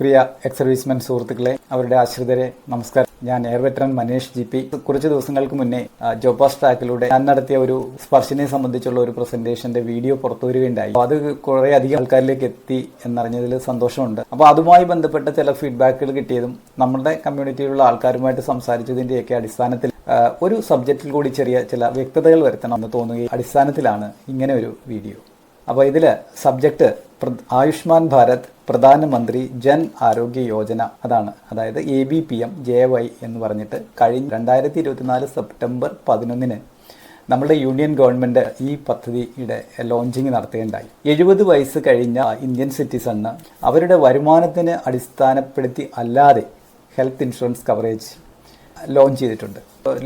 പ്രിയ ex servicemen സുഹൃത്തുക്കളെ അവരുടെ ആശ്രിതരെ നമസ്കാരം. ഞാൻ air veteran Manesh G P. കുറച്ച് ദിവസങ്ങൾക്ക് മുന്നേ ജോബാസ് ട്രാക്കിലൂടെ ഞാൻ നടത്തിയ ഒരു സ്പർശിനെ സംബന്ധിച്ചുള്ള ഒരു പ്രസന്റേഷന്റെ വീഡിയോ പുറത്തു വരികയുണ്ടായി. അത് കുറെ അധികം ആൾക്കാരിലേക്ക് എത്തി എന്നറിഞ്ഞതിൽ സന്തോഷമുണ്ട്. അപ്പോൾ അതുമായി ബന്ധപ്പെട്ട ചില ഫീഡ്ബാക്കുകൾ കിട്ടിയതും നമ്മുടെ കമ്മ്യൂണിറ്റിയിലുള്ള ആൾക്കാരുമായിട്ട് സംസാരിച്ചതിന്റെയൊക്കെ അടിസ്ഥാനത്തിൽ ഒരു സബ്ജക്റ്റിൽ കൂടി ചെറിയ ചില വ്യക്തതകൾ വരുത്തണം എന്ന് തോന്നുകയും അടിസ്ഥാനത്തിലാണ് ഇങ്ങനെ ഒരു വീഡിയോ അപ്പോൾ ഇതിൽ സബ്ജക്റ്റ് ആയുഷ്മാൻ ഭാരത് പ്രധാനമന്ത്രി ജൻ ആരോഗ്യ യോജന അതാണ്. അതായത് A B P M J Y എന്ന് പറഞ്ഞിട്ട് കഴിഞ്ഞ രണ്ടായിരത്തി ഇരുപത്തിനാല് സെപ്റ്റംബർ പതിനൊന്നിന് നമ്മുടെ യൂണിയൻ ഗവൺമെന്റ് ഈ പദ്ധതിയുടെ ലോഞ്ചിങ് നടത്തുകയുണ്ടായി. എഴുപത് വയസ്സ് കഴിഞ്ഞ ഇന്ത്യൻ സിറ്റിസണ് അവരുടെ വരുമാനത്തിന് അടിസ്ഥാനപ്പെടുത്തി അല്ലാതെ ഹെൽത്ത് ഇൻഷുറൻസ് കവറേജ് ലോഞ്ച് ചെയ്തിട്ടുണ്ട്.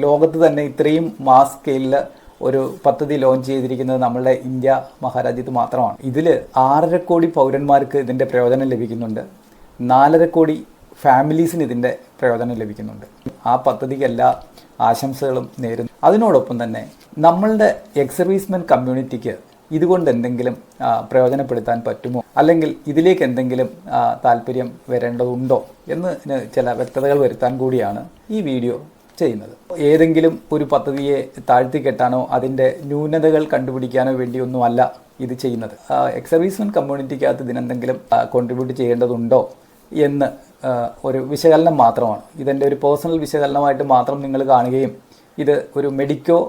ലോകത്ത് തന്നെ ഇത്രയും മാസ് സ്കെയിലിൽ ഒരു പദ്ധതി ലോഞ്ച് ചെയ്തിരിക്കുന്നത് നമ്മളുടെ ഇന്ത്യ മഹാരാജ്യത്ത് മാത്രമാണ്. ഇതിൽ ആറര കോടി പൗരന്മാർക്ക് ഇതിന്റെ പ്രയോജനം ലഭിക്കുന്നുണ്ട്. നാലര കോടി ഫാമിലീസിന് ഇതിന്റെ പ്രയോജനം ലഭിക്കുന്നുണ്ട്. ആ പദ്ധതിക്ക് എല്ലാ ആശംസകളും നേരുന്നു. അതിനോടൊപ്പം തന്നെ നമ്മളുടെ എക്സ് കമ്മ്യൂണിറ്റിക്ക് ഇതുകൊണ്ട് എന്തെങ്കിലും പ്രയോജനപ്പെടുത്താൻ പറ്റുമോ? അല്ലെങ്കിൽ ഇതിലേക്ക് എന്തെങ്കിലും താല്പര്യം വരേണ്ടതുണ്ടോ? എന്ന് ചില വ്യക്തതകൾ വരുത്താൻ കൂടിയാണ് ഈ വീഡിയോ ചെയ്യുന്നത്. ഏതെങ്കിലും ഒരു പദ്ധതിയെ താഴ്ത്തിക്കെട്ടാനോ അതിന്റെ ന്യൂനതകൾ കണ്ടുപിടിക്കാനോ വേണ്ടിയൊന്നും അല്ല ഇത് ചെയ്യുന്നത്. എക്സ് സർവീസ്മെൻ കമ്മ്യൂണിറ്റിക്കകത്ത് ഇതിനെന്തെങ്കിലും കോൺട്രിബ്യൂട്ട് ചെയ്യേണ്ടതുണ്ടോ എന്ന് ഒരു വിശകലനം മാത്രമാണ്. ഇതെന്റെ ഒരു പേഴ്സണൽ വിശകലനമായിട്ട് മാത്രം നിങ്ങൾ കാണുകയും ഇത് ഒരു മെഡിക്കോ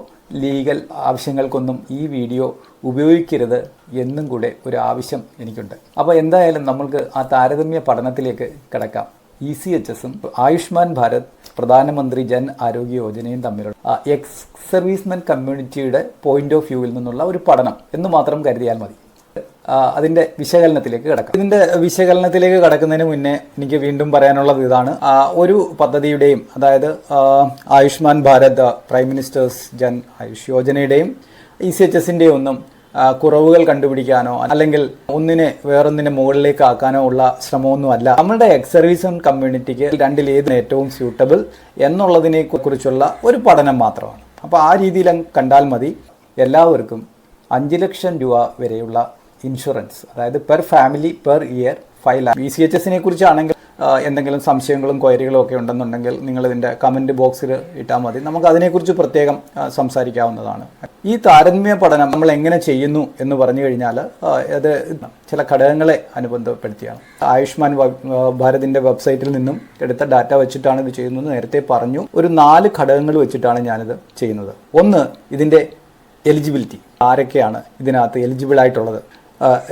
ലീഗൽ ആവശ്യങ്ങൾക്കൊന്നും ഈ വീഡിയോ ഉപയോഗിക്കരുത് എന്നും കൂടെ ഒരു ആവശ്യം എനിക്കുണ്ട്. അപ്പോൾ എന്തായാലും നമ്മൾക്ക് ആ താരതമ്യ പഠനത്തിലേക്ക് കിടക്കാം. ഇ സി എച്ച് എസും ആയുഷ്മാൻ ഭാരത് പ്രധാനമന്ത്രി ജൻ ആരോഗ്യ യോജനയും തമ്മിലുള്ള എക്സ് സർവീസ്മെൻ കമ്മ്യൂണിറ്റിയുടെ പോയിന്റ് ഓഫ് വ്യൂവിൽ നിന്നുള്ള ഒരു പഠനം എന്ന് മാത്രം കരുതിയാൽ മതി. അതിന്റെ വിശകലനത്തിലേക്ക് കിടക്കാം. ഇതിന്റെ വിശകലനത്തിലേക്ക് കടക്കുന്നതിന് മുന്നേ എനിക്ക് വീണ്ടും പറയാനുള്ളത് ഇതാണ്. ഒരു പദ്ധതിയുടെയും അതായത് ആയുഷ്മാൻ ഭാരത് പ്രൈം മിനിസ്റ്റേഴ്സ് ജൻ ആയുഷ് യോജനയുടെയും ഇ സി എച്ച് എസിന്റെയും ഒന്നും കുറവുകൾ കണ്ടുപിടിക്കാനോ അല്ലെങ്കിൽ ഒന്നിനെ വേറൊന്നിനെ മുകളിലേക്ക് ആക്കാനോ ഉള്ള ശ്രമമൊന്നുമല്ല. നമ്മളുടെ എക്സ് സർവീസ് കമ്മ്യൂണിറ്റിക്ക് രണ്ടിൽ ഏത് ഏറ്റവും സ്യൂട്ടബിൾ എന്നുള്ളതിനെ കുറിച്ചുള്ള ഒരു പഠനം മാത്രമാണ്. അപ്പോൾ ആ രീതിയിൽ കണ്ടാൽ മതി. എല്ലാവർക്കും അഞ്ച് ലക്ഷം രൂപ വരെയുള്ള ഇൻഷുറൻസ് അതായത് per family per year five lakh B C H എസിനെ കുറിച്ചാണെങ്കിൽ എന്തെങ്കിലും സംശയങ്ങളും ക്വയറികളും ഒക്കെ ഉണ്ടെന്നുണ്ടെങ്കിൽ നിങ്ങൾ ഇതിന്റെ കമന്റ് ബോക്സിൽ ഇട്ടാൽ മതി. നമുക്ക് അതിനെക്കുറിച്ച് പ്രത്യേകം സംസാരിക്കാവുന്നതാണ്. ഈ താരതമ്യ പഠനം നമ്മൾ എങ്ങനെ ചെയ്യുന്നു എന്ന് പറഞ്ഞു കഴിഞ്ഞാൽ അത് ചില ഘടകങ്ങളെ അനുബന്ധപ്പെടുത്തിയാണ്. ആയുഷ്മാൻ ഭാരതിന്റെ വെബ്സൈറ്റിൽ നിന്നും എടുത്ത ഡാറ്റ വെച്ചിട്ടാണ് ഇത് ചെയ്യുന്നത് നേരത്തെ പറഞ്ഞു. ഒരു നാല് ഘടകങ്ങൾ വെച്ചിട്ടാണ് ഞാനിത് ചെയ്യുന്നത്. ഒന്ന് ഇതിന്റെ എലിജിബിലിറ്റി ആരൊക്കെയാണ് ഇതിനകത്ത് എലിജിബിൾ ആയിട്ടുള്ളത്?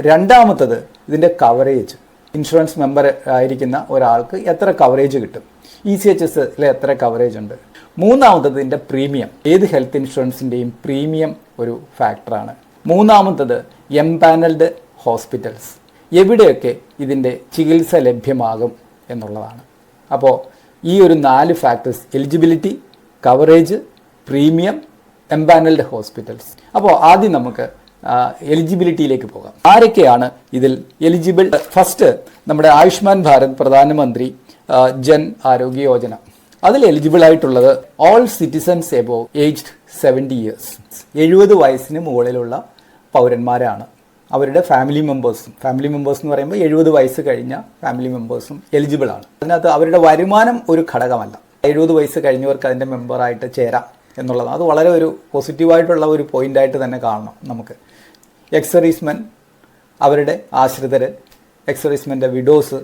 രണ്ടാമത്തത് ഇതിന്റെ കവറേജ് ഇൻഷുറൻസ് മെമ്പർ ആയിരിക്കുന്ന ഒരാൾക്ക് എത്ര കവറേജ് കിട്ടും? ഇ സി എച്ച് എസിൽ എത്ര കവറേജ് ഉണ്ട്? മൂന്നാമത്തത് ഇതിന്റെ പ്രീമിയം ഏത് ഹെൽത്ത് ഇൻഷുറൻസിന്റെയും പ്രീമിയം ഒരു ഫാക്ടറാണ് മൂന്നാമത്തത് എംപാനൽഡ് ഹോസ്പിറ്റൽസ് എവിടെയൊക്കെ ഇതിന്റെ ചികിത്സ ലഭ്യമാകും എന്നുള്ളതാണ്. അപ്പോൾ ഈ ഒരു നാല് factors eligibility coverage premium empanelled hospitals അപ്പോൾ ആദ്യം നമുക്ക് എലിജിബിലിറ്റിയിലേക്ക് പോകാം. ആരൊക്കെയാണ് ഇതിൽ എലിജിബിൾ ഫസ്റ്റ് നമ്മുടെ ആയുഷ്മാൻ ഭാരത് പ്രധാനമന്ത്രി ജൻ ആരോഗ്യ യോജന. അതിൽ എലിജിബിൾ ആയിട്ടുള്ളത് all citizens above aged seventy years എഴുപത് വയസ്സിന് മുകളിലുള്ള പൗരന്മാരാണ്. അവരുടെ ഫാമിലി മെമ്പേഴ്സും ഫാമിലി മെമ്പേഴ്സ് എന്ന് പറയുമ്പോൾ എഴുപത് വയസ്സ് കഴിഞ്ഞ ഫാമിലി മെമ്പേഴ്സും എലിജിബിൾ ആണ്. അതിനകത്ത് അവരുടെ വരുമാനം ഒരു ഘടകമല്ല. എഴുപത് വയസ്സ് കഴിഞ്ഞവർക്ക് അതിന്റെ മെമ്പറായിട്ട് ചേരാം എന്നുള്ളതാണ്. അത് വളരെ ഒരു പോസിറ്റീവായിട്ടുള്ള ഒരു പോയിന്റായിട്ട് തന്നെ കാണണം നമുക്ക്. എക്സ് സർവീസ്മെൻ അവരുടെ ആശ്രിതർ എക്സറീസ്മെന്റെ വിഡോസ്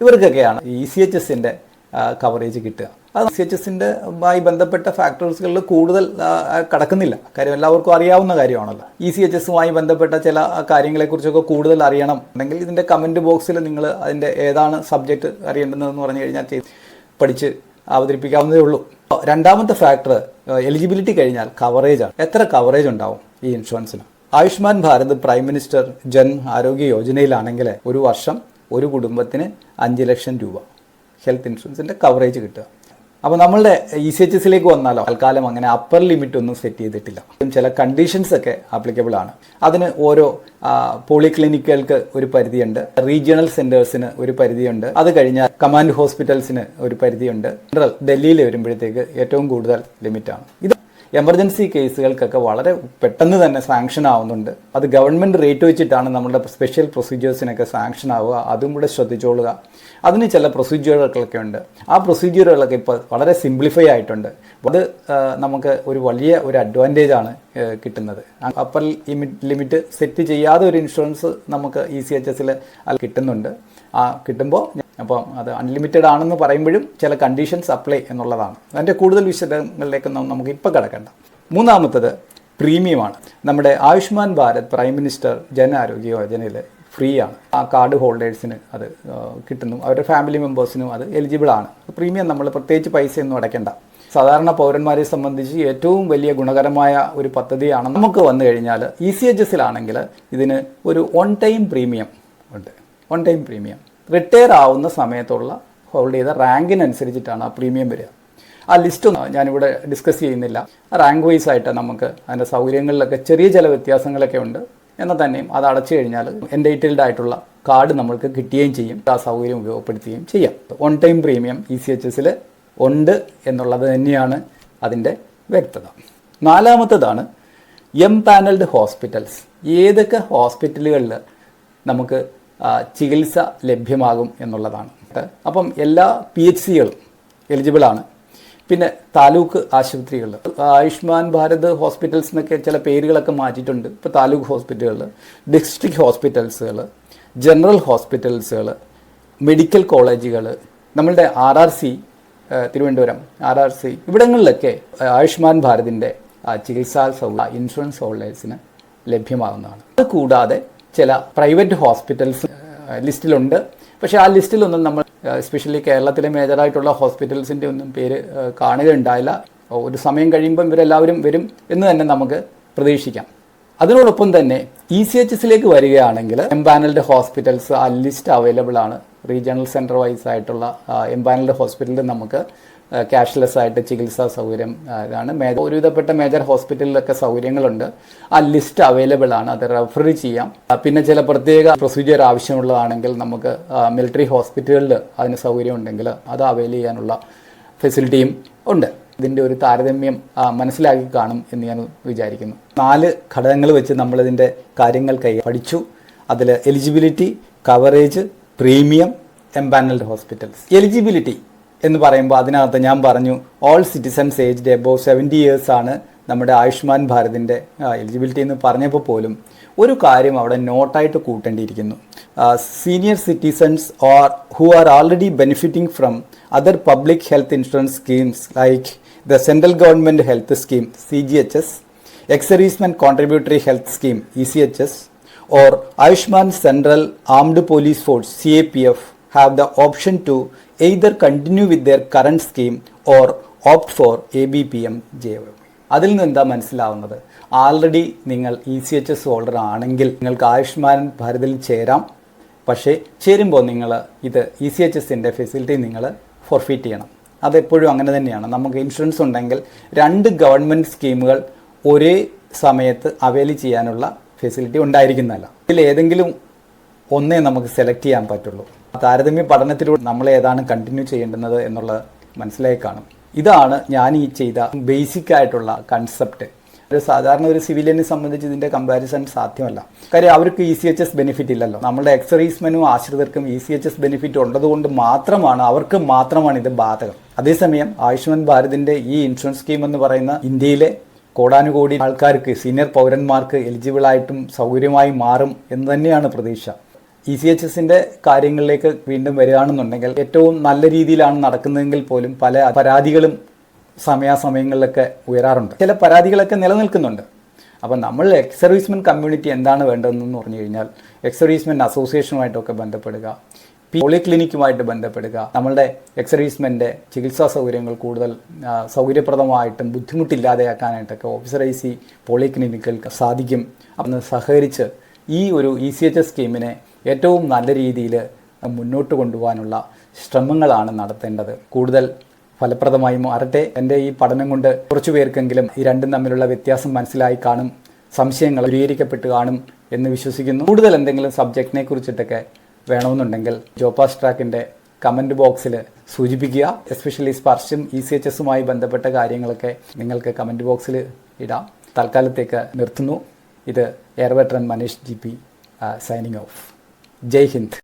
ഇവർക്കൊക്കെയാണ് ഇ സി എച്ച് എസിന്റെ കവറേജ് കിട്ടുക. അത് സി എച്ച് എസിന്റെ മായി ബന്ധപ്പെട്ട ഫാക്ടേഴ്സുകളിൽ കൂടുതൽ കടക്കുന്നില്ല. കാര്യം എല്ലാവർക്കും അറിയാവുന്ന കാര്യമാണല്ലോ. ഇ സി എച്ച് എസുമായി ബന്ധപ്പെട്ട ചില കാര്യങ്ങളെക്കുറിച്ചൊക്കെ കൂടുതൽ അറിയണം. ഉണ്ടെങ്കിൽ ഇതിന്റെ കമന്റ് ബോക്സിൽ നിങ്ങൾ അതിന്റെ ഏതാണ് സബ്ജക്റ്റ് അറിയേണ്ടതെന്ന് പറഞ്ഞു കഴിഞ്ഞാൽ പഠിച്ച് അവതരിപ്പിക്കാവുന്നതേ ഉള്ളൂ. രണ്ടാമത്തെ ഫാക്ടർ എലിജിബിലിറ്റി കഴിഞ്ഞാൽ കവറേജാണ് എത്ര കവറേജ് ഉണ്ടാവും ഈ ഇൻഷുറൻസിന് ആയുഷ്മാൻ ഭാരത് പ്രൈം മിനിസ്റ്റർ ജൻ ആരോഗ്യ യോജനയിലാണെങ്കിൽ ഒരു വർഷം ഒരു കുടുംബത്തിന് അഞ്ച് ലക്ഷം രൂപ. ഹെൽത്ത് ഇൻഷുറൻസിന്റെ കവറേജ് കിട്ടുക. അപ്പോൾ നമ്മളുടെ ഇ സി എച്ച് എസിലേക്ക് വന്നാലോ? തൽക്കാലം അങ്ങനെ അപ്പർ ലിമിറ്റ് ഒന്നും സെറ്റ് ചെയ്തിട്ടില്ല. ചില കണ്ടീഷൻസ് ഒക്കെ ആപ്ലിക്കബിൾ ആണ്. അതിന് ഓരോ പോളിക്ലിനിക്കുകൾക്ക് ഒരു പരിധിയുണ്ട്. റീജിയണൽ സെന്റേഴ്സിന് ഒരു പരിധിയുണ്ട്. അത് കഴിഞ്ഞാൽ കമാൻഡ് ഹോസ്പിറ്റൽസിന് ഒരു പരിധിയുണ്ട്. ജനറൽ ഡൽഹിയിൽ വരുമ്പോഴത്തേക്ക് ഏറ്റവും കൂടുതൽ ലിമിറ്റാണ്. ഇത് എമർജൻസി കേസുകൾക്കൊക്കെ വളരെ പെട്ടെന്ന് തന്നെ സാങ്ഷൻ ആവുന്നുണ്ട്. അത് ഗവൺമെന്റ് റേറ്റ് വെച്ചിട്ടാണ് നമ്മുടെ സ്പെഷ്യൽ പ്രൊസീജിയേഴ്സിനൊക്കെ സാങ്ഷൻ ആവുക. അതും കൂടെ ശ്രദ്ധിച്ചോളുക. അതിന് ചില പ്രൊസീജിയറുകളൊക്കെ ഉണ്ട്. ആ പ്രൊസീജിയറുകളൊക്കെ ഇപ്പോൾ വളരെ സിംപ്ലിഫൈ ആയിട്ടുണ്ട്. അത് നമുക്ക് ഒരു വലിയ ഒരു അഡ്വാന്റേജ് ആണ് കിട്ടുന്നത്. അപ്പർ ലിമിറ്റ് സെറ്റ് ചെയ്യാതെ ഒരു ഇൻഷുറൻസ് നമുക്ക് ഇ സി എച്ച് എസിൽ കിട്ടുന്നുണ്ട്. ആ കിട്ടുമ്പോൾ അപ്പം അത് അൺലിമിറ്റഡ് ആണെന്ന് പറയുമ്പോഴും ചില കണ്ടീഷൻസ് അപ്ലൈ എന്നുള്ളതാണ്. അതിന്റെ കൂടുതൽ വിശദങ്ങളിലേക്കൊന്നും നമുക്ക് ഇപ്പോൾ കിടക്കണ്ട. മൂന്നാമത്തത് പ്രീമിയമാണ്. നമ്മുടെ ആയുഷ്മാൻ ഭാരത് പ്രൈം മിനിസ്റ്റർ ജനാരോഗ്യ യോജനയിൽ ഫ്രീ ആണ് ആ കാർഡ് ഹോൾഡേഴ്സിന് അത് കിട്ടുന്നു. അവരുടെ ഫാമിലി മെമ്പേഴ്സിനും അത് എലിജിബിൾ ആണ്. പ്രീമിയം നമ്മൾ പ്രത്യേകിച്ച് പൈസയൊന്നും അടയ്ക്കേണ്ട. സാധാരണ പൗരന്മാരെ സംബന്ധിച്ച് ഏറ്റവും വലിയ ഗുണകരമായ ഒരു പദ്ധതിയാണ്. നമുക്ക് വന്നു കഴിഞ്ഞാൽ ഇ സി എച്ച് എസിലാണെങ്കിൽ ഇതിന് ഒരു ഓൺ ടൈം പ്രീമിയം ഉണ്ട്. ഓൺ ടൈം പ്രീമിയം റിട്ടയർ ആവുന്ന സമയത്തുള്ള ഹോൾഡ് ചെയ്ത റാങ്കിനനുസരിച്ചിട്ടാണ് ആ പ്രീമിയം വരിക. ആ ലിസ്റ്റ് ഞാനിവിടെ ഡിസ്കസ് ചെയ്യുന്നില്ല. റാങ്ക് വൈസ് ആയിട്ട് നമുക്ക് അതിന്റെ സൗകര്യങ്ങളിലൊക്കെ ചെറിയ ചില വ്യത്യാസങ്ങളൊക്കെ ഉണ്ട്. എന്നാൽ തന്നെയും അത് അടച്ചു കഴിഞ്ഞാൽ എൻഡൈറ്റിൽഡ് ആയിട്ടുള്ള കാർഡ് നമ്മൾക്ക് കിട്ടുകയും ചെയ്യും. ആ സൗകര്യം ഉപയോഗപ്പെടുത്തുകയും ചെയ്യാം. One time premium E C H എസിൽ ഉണ്ട് എന്നുള്ളത് തന്നെയാണ് അതിന്റെ വ്യക്തത. നാലാമത്തതാണ് എം പാനൽഡ് ഹോസ്പിറ്റൽസ് ഏതൊക്കെ ഹോസ്പിറ്റലുകളിൽ നമുക്ക് ചികിത്സ ലഭ്യമാകും എന്നുള്ളതാണ്. അപ്പം എല്ലാ പി എച്ച് സികളും എലിജിബിളാണ് പിന്നെ താലൂക്ക് ആശുപത്രികൾ ആയുഷ്മാൻ ഭാരത് ഹോസ്പിറ്റൽസ് എന്നൊക്കെ ചില പേരുകളൊക്കെ മാറ്റിയിട്ടുണ്ട്. ഇപ്പോൾ താലൂക്ക് ഹോസ്പിറ്റലുകൾ ഡിസ്ട്രിക്ട് ഹോസ്പിറ്റൽസുകൾ ജനറൽ ഹോസ്പിറ്റൽസുകൾ മെഡിക്കൽ കോളേജുകൾ നമ്മളുടെ R R C Thiruvananthapuram R R C ഇവിടങ്ങളിലൊക്കെ Ayushman ഭാരതിന്റെ ചികിത്സാ സൗകര്യ ഇൻഷുറൻസ് ഹോൾഡേഴ്സിന് ലഭ്യമാകുന്നതാണ് അത് കൂടാതെ ചില പ്രൈവറ്റ് ഹോസ്പിറ്റൽസ് ലിസ്റ്റിലുണ്ട്. പക്ഷേ ആ ലിസ്റ്റിലൊന്നും നമ്മൾ എസ്പെഷ്യലി കേരളത്തിലെ മേജറായിട്ടുള്ള ഹോസ്പിറ്റൽസിന്റെ ഒന്നും പേര് കാണുകയുണ്ടായില്ല. ഒരു സമയം കഴിയുമ്പം ഇവരെല്ലാവരും വരും എന്ന് തന്നെ നമുക്ക് പ്രതീക്ഷിക്കാം. അതിനോടൊപ്പം തന്നെ ഇ സി എച്ച് എസിലേക്ക് വരികയാണെങ്കിൽ എംപാനൽഡ് ഹോസ്പിറ്റൽസ് ആ ലിസ്റ്റ് അവൈലബിൾ ആണ്. റീജിയണൽ സെന്റർ വൈസ് ആയിട്ടുള്ള എംപാനൽഡ് ഹോസ്പിറ്റലിൽ നമുക്ക് ക്യാഷ്ലെസ് ആയിട്ട് ചികിത്സാ സൗകര്യം ഇതാണ്. മേജർ ഒരുവിധപ്പെട്ട മേജർ ഹോസ്പിറ്റലിലൊക്കെ സൗകര്യങ്ങളുണ്ട്. ആ ലിസ്റ്റ് അവൈലബിൾ ആണ് അത് റെഫർ ചെയ്യാം. പിന്നെ ചില പ്രത്യേക പ്രൊസീജിയർ ആവശ്യമുള്ളതാണെങ്കിൽ നമുക്ക് മിലിറ്ററി ഹോസ്പിറ്റലുകളിൽ അതിന് സൗകര്യം ഉണ്ടെങ്കിൽ അത് അവൈൽ ചെയ്യാനുള്ള ഫെസിലിറ്റിയും ഉണ്ട്. ഇതിന്റെ ഒരു താരതമ്യം മനസ്സിലാക്കി കാണും എന്ന് ഞാൻ വിചാരിക്കുന്നു. നാല് ഘടകങ്ങൾ വെച്ച് നമ്മൾ നമ്മളിതിന്റെ കാര്യങ്ങൾ കൈ പഠിച്ചു. അതിൽ eligibility coverage premium empanelled hospitals eligibility എന്ന് പറയുമ്പോൾ അതിനകത്ത് ഞാൻ പറഞ്ഞു all citizens aged above seventy years ആണ് നമ്മുടെ ആയുഷ്മാൻ ഭാരതിന്റെ എലിജിബിലിറ്റി എന്ന് പറഞ്ഞപ്പോൾ പോലും ഒരു കാര്യം അവിടെ നോട്ടായിട്ട് കൂട്ടേണ്ടിയിരിക്കുന്നു. Senior citizens or who are already benefiting from other public health insurance schemes like the central government health scheme C G H S ex servicemen contributory health scheme E C H S or Ayushman central armed police force C A P CAPF have the option to either continue with their current scheme or opt for ABPM JVM. അതിൽ നിന്ന് എന്താ മനസ്സിലാവുന്നത്? Already നിങ്ങൾ E C H S holder ആണെങ്കിൽ നിങ്ങൾക്ക് ആയുഷ്മാൻ ഭാരതിൽ ചേരാം. പക്ഷേ ചേരുമ്പോൾ നിങ്ങൾ ഇത് ഇ സി എച്ച് എസിന്റെ ഫെസിലിറ്റി നിങ്ങൾ ഫോർഫീറ്റ് ചെയ്യണം. അതെപ്പോഴും അങ്ങനെ തന്നെയാണ്. നമുക്ക് ഇൻഷുറൻസ് ഉണ്ടെങ്കിൽ രണ്ട് ഗവൺമെന്റ് സ്കീമുകൾ ഒരേ സമയത്ത് അവൈൽ ചെയ്യാനുള്ള ഫെസിലിറ്റി ഉണ്ടായിരിക്കുന്നതല്ല. ഇതിൽ ഏതെങ്കിലും ഒന്നേ നമുക്ക് സെലക്ട് ചെയ്യാൻ പറ്റുള്ളൂ. താരതമ്യ പഠനത്തിലൂടെ നമ്മൾ ഏതാണ് കണ്ടിന്യൂ ചെയ്യേണ്ടുന്നത് എന്നുള്ളത് മനസ്സിലായി കാണും. ഇതാണ് ഞാൻ ഈ ചെയ്ത ബേസിക് ആയിട്ടുള്ള കൺസെപ്റ്റ് ഒരു സാധാരണ ഒരു സിവിലിയനെ സംബന്ധിച്ച് ഇതിന്റെ കമ്പാരിസൺ സാധ്യമല്ല. കാര്യം അവർക്ക് E C H S benefit ഇല്ലല്ലോ. നമ്മുടെ എക്സറീസ്മെനും ആശ്രിതർക്കും E C H S benefit ഉള്ളതുകൊണ്ട് മാത്രമാണ് അവർക്ക് മാത്രമാണ് ഇത് ബാധകം. അതേസമയം ആയുഷ്മാൻ ഭാരതിന്റെ ഈ ഇൻഷുറൻസ് സ്കീം എന്ന് പറയുന്ന ഇന്ത്യയിലെ കോടാനുകോടി ആൾക്കാർക്ക് സീനിയർ പൗരന്മാർക്ക് എലിജിബിൾ ആയിട്ടും സൗകര്യമായി മാറും എന്ന് തന്നെയാണ് പ്രതീക്ഷ. ഇ സി എച്ച് എസിന്റെ കാര്യങ്ങളിലേക്ക് വീണ്ടും വരികയാണെന്നുണ്ടെങ്കിൽ ഏറ്റവും നല്ല രീതിയിലാണ് നടക്കുന്നതെങ്കിൽ പോലും പല പരാതികളും സമയാസമയങ്ങളിലൊക്കെ ഉയരാറുണ്ട്. ചില പരാതികളൊക്കെ നിലനിൽക്കുന്നുണ്ട്. അപ്പം നമ്മൾ എക്സ് സർവീസ്മെൻ കമ്മ്യൂണിറ്റി എന്താണ് വേണ്ടതെന്ന് പറഞ്ഞു കഴിഞ്ഞാൽ എക്സ് സർവീസ്മെൻ അസോസിയേഷനുമായിട്ടൊക്കെ ബന്ധപ്പെടുക പോളിക്ലിനിക്കുമായിട്ട് ബന്ധപ്പെടുക നമ്മളുടെ എക്സറീസ്മെന്റെ ചികിത്സാ സൗകര്യങ്ങൾ കൂടുതൽ സൗകര്യപ്രദമായിട്ടും ബുദ്ധിമുട്ടില്ലാതെയാക്കാനായിട്ടൊക്കെ ഓഫീസർ ഐ സി പോളിക്ലിനിക്കുകൾക്ക് സാധിക്കും. അന്ന് സഹകരിച്ച് ഈ ഒരു ഇ സി എച്ച് എസ് സ്കീമിനെ ഏറ്റവും നല്ല രീതിയിൽ മുന്നോട്ട് കൊണ്ടുപോകാനുള്ള ശ്രമങ്ങളാണ് നടത്തേണ്ടത്. കൂടുതൽ ഫലപ്രദമായി മാറട്ടെ. എന്റെ ഈ പഠനം കൊണ്ട് കുറച്ചു പേർക്കെങ്കിലും ഈ രണ്ടും തമ്മിലുള്ള വ്യത്യാസം മനസ്സിലായി കാണും സംശയങ്ങൾ ദൂരീകരിക്കപ്പെട്ട് കാണും എന്ന് വിശ്വസിക്കുന്നു. കൂടുതൽ എന്തെങ്കിലും സബ്ജക്റ്റിനെ കുറിച്ചിട്ടൊക്കെ വേണമെന്നുണ്ടെങ്കിൽ ജോപ്പാസ് ട്രാക്കിന്റെ കമന്റ് ബോക്സിൽ സൂചിപ്പിക്കുക. എസ്പെഷ്യലി സ്പർശും ഇ സി എച്ച് എസുമായി ബന്ധപ്പെട്ട കാര്യങ്ങളൊക്കെ നിങ്ങൾക്ക് കമന്റ് ബോക്സിൽ ഇടാം. തൽക്കാലത്തേക്ക് നിർത്തുന്നു. ഇത് air veteran Manish G P signing off. जय हिंद